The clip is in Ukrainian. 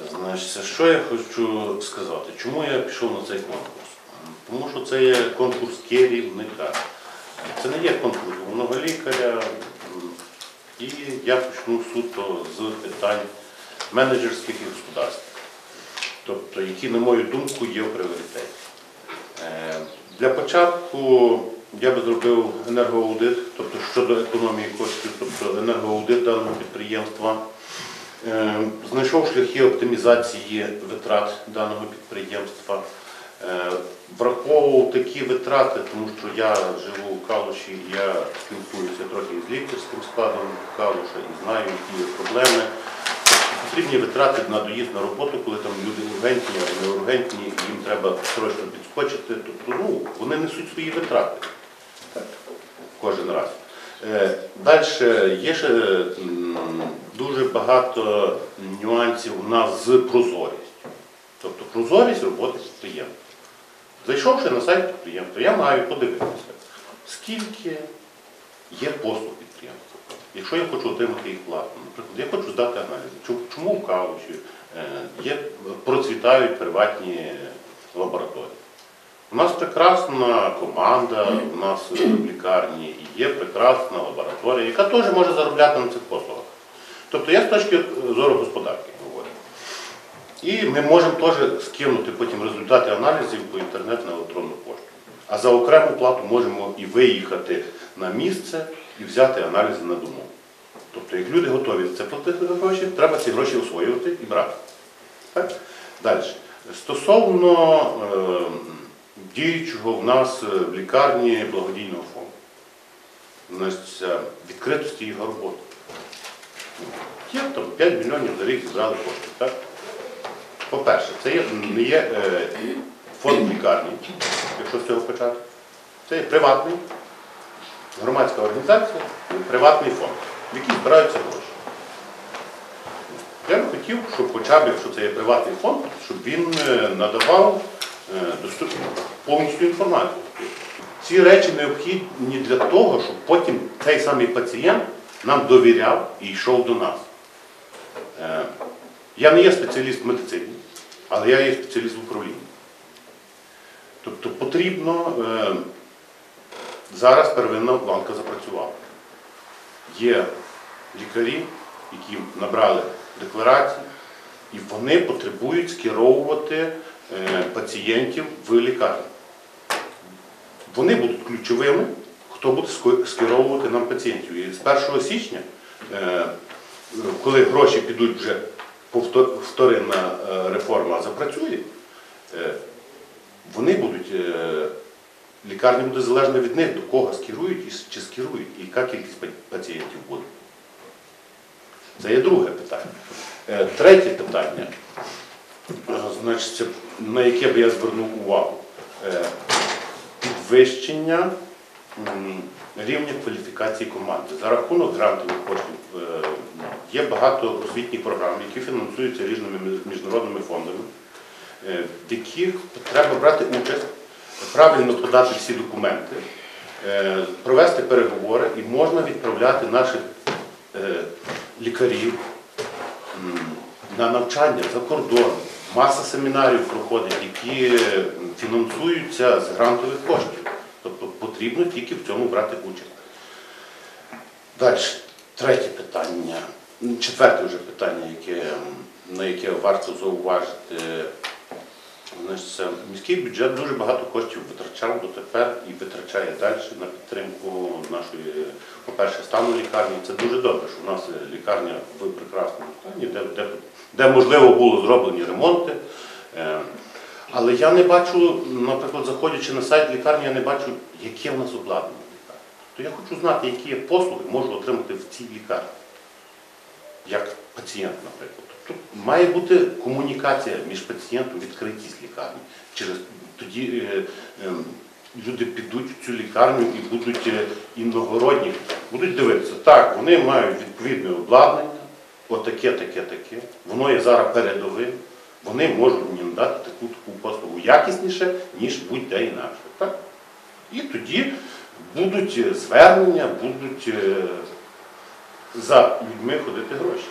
Значить, що я хочу сказати? Чому я пішов на цей конкурс? Тому що це є конкурс керівника. Це не є конкурс головного лікаря. І я почну суто з питань менеджерських і господарських. Тобто, які, на мою думку, є в пріоритеті. Е, Для початку я би зробив енергоаудит, тобто щодо економії коштів, тобто енергоаудит даного підприємства. Е, Знайшов шляхи оптимізації витрат даного підприємства. Е, Враховував такі витрати, тому що я живу в Калуші, я спілкуюся трохи з лікарським складом Калуша і знаю, які є проблеми. Потрібні витрати на доїзд на роботу, коли там люди ургентні або не ургентні, їм треба срочно підскочити. Тобто ну, вони несуть свої витрати кожен раз. Далі є ще дуже багато нюансів у нас з прозорістю. Тобто прозорість роботи підприємства. Зайшовши на сайт підприємства, я маю подивитися, скільки є послуг підприємства. Якщо я хочу отримати їх платно, наприклад, я хочу здати аналізи, чому в Калуші е, є, процвітають приватні лабораторії. У нас прекрасна команда, у нас е, в лікарні є прекрасна лабораторія, яка теж може заробляти на цих послугах. Тобто я з точки зору господарки говорю. І ми можемо теж скинути потім результати аналізів по інтернет на електронну пошту. А за окрему плату можемо і виїхати на місце і взяти аналізи на дому. Тобто, як люди готові за це платити гроші, треба ці гроші освоювати і брати. Так? Далі. Стосовно е, діючого в нас е, в лікарні благодійного фонду, відкритості його роботи. Є там 5 мільйонів за рік зібрали кошти. Так? По-перше, це не є е, фонд лікарні, якщо з цього почати. Це є приватний, громадська організація, приватний фонд, в який збираються гроші. Я б хотів, щоб хоча б, якщо це є приватний фонд, щоб він е, надавав е, доступ- повністю інформацію. Ці речі необхідні для того, щоб потім цей самий пацієнт нам довіряв і йшов до нас. Е, Я не є спеціаліст в медицині, але я є спеціаліст в управлінні. Тобто потрібно е, зараз первинна ланка запрацювала. Є лікарі, які набрали декларації, і вони потребують скеровувати пацієнтів в лікарню. Вони будуть ключовими, хто буде скеровувати нам пацієнтів. І з 1 січня, е, коли гроші підуть вже вторинна е, реформа запрацює, е, вони будуть, е, лікарня буде залежна від них, до кого скерують і чи скерують, і яка кількість пацієнтів буде. Це є друге питання. Е, Третє питання, е, значить, на яке б я звернув увагу. Е, Підвищення рівня кваліфікації команди. За рахунок грантових коштів е, є багато освітніх програм, які фінансуються різними міжнародними фондами, е, в яких треба брати участь, правильно подати всі документи, е, провести переговори і можна відправляти наших е, лікарів на навчання за кордон. Маса семінарів проходить, які фінансуються з грантових коштів. Тобто потрібно тільки в цьому брати участь. Далі, третє питання, четверте вже питання, яке, на яке варто зауважити. Міський бюджет дуже багато коштів витрачав дотепер і витрачає далі на підтримку нашої, по-перше, стану лікарні. Це дуже добре, що у нас лікарня в прекрасному стані, де, де, де можливо було зроблені ремонти. Е, Але я не бачу, наприклад, заходячи на сайт лікарні, я не бачу, яке в нас обладнання лікарні. То я хочу знати, які я послуги можу отримати в цій лікарні, як пацієнт, наприклад. Тобто має бути комунікація між пацієнтом, відкритість лікарні. Через тоді е, е, люди підуть в цю лікарню і будуть е, іногородні, будуть дивитися, так, вони мають відповідне обладнання, отаке, таке, таке. Воно є зараз передовим. Вони можуть мені надати таку таку послугу якісніше, ніж будь-де інакше. Так? І тоді будуть е, звернення, будуть е, за людьми ходити гроші.